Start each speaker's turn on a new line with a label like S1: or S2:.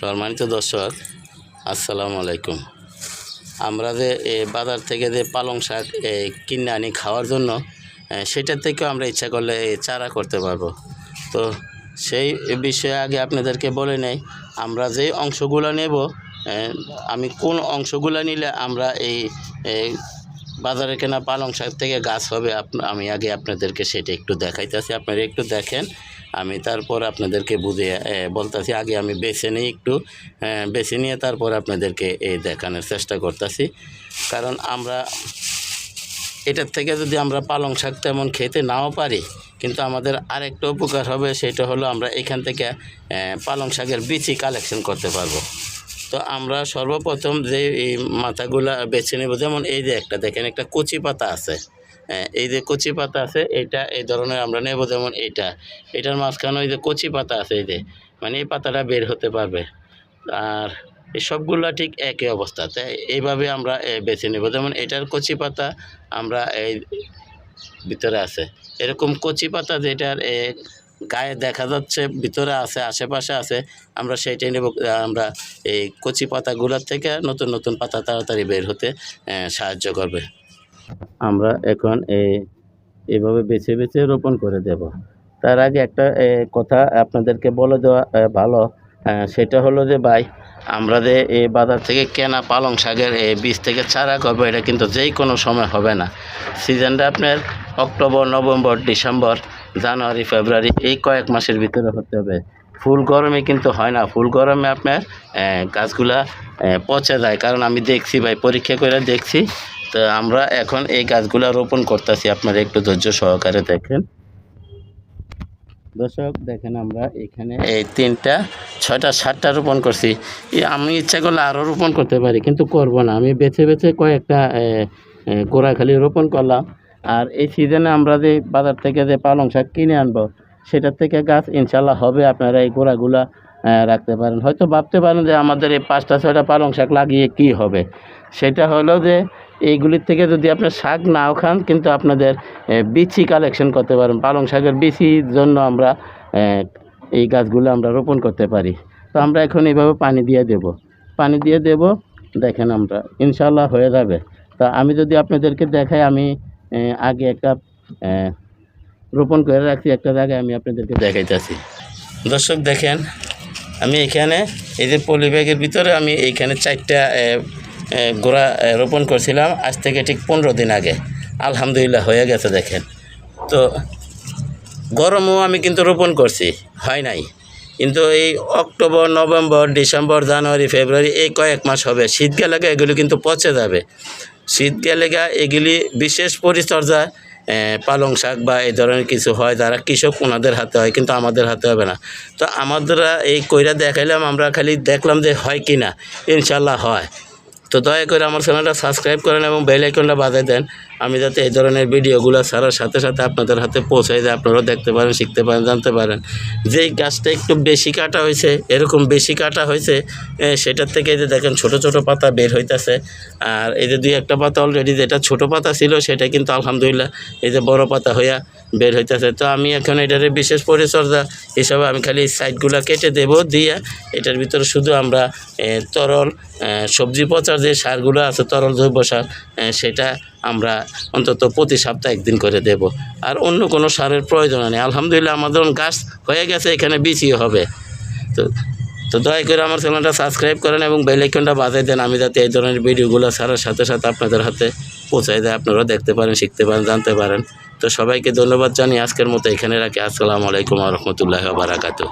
S1: সম্মানিত দর্শক, আসসালামু আলাইকুম। আমরা যে বাজার থেকে যে পালং শাক কিনে আনি খাওয়ার জন্য সেটার থেকেও আমরা ইচ্ছা করলে চারা করতে পারব। তো সেই বিষয়ে আগে আপনাদেরকে বলে নেই, আমরা যে অংশগুলো নেব আমি কোন অংশগুলো নিলে আমরা এই বাজারে কেনা পালং শাক থেকে গাছ হবে আমি আগে আপনাদেরকে সেটা একটু দেখাইতেছি। আপনারা একটু দেখেন আমি তারপর আপনাদেরকে বুঝে বলতেছি, আগে আমি বেছে নিই একটু বেছে নিয়ে তারপর আপনাদেরকে এই দেখানোর চেষ্টা করতেছি। কারণ আমরা, এটার থেকে যদি আমরা পালং শাক তেমন খেতে নাও পারি, কিন্তু আমাদের আরেকটা উপকার হবে, সেটা হলো আমরা এখান থেকে পালং শাকের বিচি কালেকশন করতে পারব। তো আমরা সর্বপ্রথম যে এই মাথাগুলা বেছে নেব, যেমন এই যে একটা, দেখেন একটা কচি পাতা আছে। এই যে কচি পাতা আছে, এটা এই ধরনের আমরা নেব, যেমন এইটা। এটার মাঝখানে ওই যে কচি পাতা আছে, এই যে মানে এই পাতাটা বের হতে পারবে। আর এই সবগুলা ঠিক একই অবস্থা, তাই এইভাবে আমরা বেছে নেব। যেমন এটার কচি পাতা আমরা এই ভিতরে আছে। এরকম কচি পাতা যেটার গায়ে দেখা যাচ্ছে, ভিতরে আছে, আশেপাশে আছে, আমরা সেইটাই নেব, আমরা এই কচি পাতাগুলোর থেকে নতুন নতুন পাতা তাড়াতাড়ি বের হতে সাহায্য করবে। আমরা এখন এই এভাবে বেছে বেছে রোপণ করে দেব। তার আগে একটা কথা আপনাদেরকে বলে দেওয়া ভালো। সেটা হলো যে ভাই, আমরা যে এই বাজার থেকে কেনা পালং শাকের এই বীজ থেকে চারা করব, এটা কিন্তু যেই কোনো সময় হবে না। সিজনটা আপনার October, November, December, January, February, এই কয়েক মাসের ভিতরে হতে হবে। ফুল গরমে কিন্তু হয় না। ফুল গরমে আপনার গাছগুলা পচে যায়। কারণ আমি দেখছি ভাই, পরীক্ষা করে দেখছি তো আমরা এখন এই গাছগুলা রোপণ করতেছি, আপনারা একটু ধৈর্য সহকারে দেখেন। দর্শক, দেখেন আমরা এখানে এই তিনটা, ছয়টা, সাতটা রোপণ করছি। আমি ইচ্ছা করলে আরও রোপণ করতে পারি, কিন্তু করব না। আমি বেছে বেছে কয়েকটা গোড়া খালি রোপণ করলাম। আর এই সিজনে আমরা যে বাজার থেকে যে পালং শাক কিনে আনব, সেটার থেকে গাছ ইনশাল্লাহ হবে। আপনারা এই গোড়াগুলা রাখতে পারেন। হয়তো ভাবতে পারেন যে আমাদের এই পাঁচটা, ছয়টা পালং শাক লাগিয়ে কি হবে? সেটা হলো যে এইগুলির থেকে যদি আপনার শাক নাও খান, কিন্তু আপনাদের বিচি কালেকশন করতে পারেন। পালং শাকের বিচির জন্য আমরা এই গাছগুলো আমরা রোপণ করতে পারি। তো আমরা এখন এইভাবে পানি দিয়ে দেব। পানি দিয়ে দেব, দেখেন আমরা ইনশাল্লাহ হয়ে যাবে। তা আমি যদি আপনাদেরকে দেখাই, আমি আগে একটা রোপণ করে রাখছি, একটা জায়গায় আমি আপনাদেরকে দেখাইতেছি। দর্শক দেখেন, আমি এখানে, এই যে পলি ব্যাগের ভিতরে আমি এইখানে চারটা গোড়া রোপণ করছিলাম। আজ থেকে ঠিক পনেরো দিন আগে। আলহামদুলিল্লাহ, হয়ে গেছে, দেখেন। তো, গরমও আমি কিন্তু রোপণ করছি, হয় নাই। কিন্তু এই October, November, December, January, February, এই কয়েক মাস হবে। শীত গেলে এগুলি কিন্তু পচে যাবে। শীত গেলে এগুলি বিশেষ পরিচর্যা পালং শাক বা এই ধরনের কিছু হয়, যারা কৃষক, ওনাদের হাতে হয়, কিন্তু আমাদের হাতে হবে না। তো আমাদের এই কইরা দেখাইলাম, আমরা খালি দেখলাম যে হয় কি না ইনশাল্লাহ হয়। তো দয়া করে আমার চ্যানেলটা সাবস্ক্রাইব করেন এবং বেল আইকনটা বাজায় দেন। আমি যাতে এই ধরনের ভিডিওগুলো ছাড়ার সাথে সাথে আপনাদের হাতে পৌঁছায় যায়, আপনারাও দেখতে পারেন, শিখতে পারেন, জানতে পারেন। যেই গাছটা একটু বেশি কাটা হয়েছে, এরকম বেশি কাটা হয়েছে সেটার থেকে এই যে দেখেন ছোট ছোট পাতা বের হইতেছে। আর এই যে দুই একটা পাতা অলরেডি যেটা ছোট পাতা ছিল, সেটা কিন্তু আলহামদুলিল্লাহ এই যে বড় পাতা হইয়া বের হইতেছে। তো আমি এখন এটার বিশেষ পরিচর্যা হিসাবে আমি খালি সাইডগুলো কেটে দেব, দিয়ে এটার ভিতরে শুধু আমরা তরল সবজি পচার যে সারগুলো আছে, তরল জৈব সার সেটা আমরা অন্তত প্রতি সপ্তাহে একদিন করে দেব। আর অন্য কোনো সারের প্রয়োজন নেই। আলহামদুলিল্লাহ আমাদের গাছ হয়ে গেছে, এখানে বিচিও হবে। তো তো দয়া করে আমার চ্যানেলটা সাবস্ক্রাইব করেন এবং বেল আইকনটা বাজাই দেন। আমি যাতে এই ধরনের ভিডিওগুলো ছাড়ার সাথে সাথে আপনাদের হাতে পৌঁছায় দেয়। আপনারাও দেখতে পারেন, শিখতে পারেন, জানতে পারেন। তো সবাইকে ধন্যবাদ জানিয়ে আজকের মতো এখানে রাখি। আসসালামু আলাইকুম রহমতুল্লাহ বারাকাতু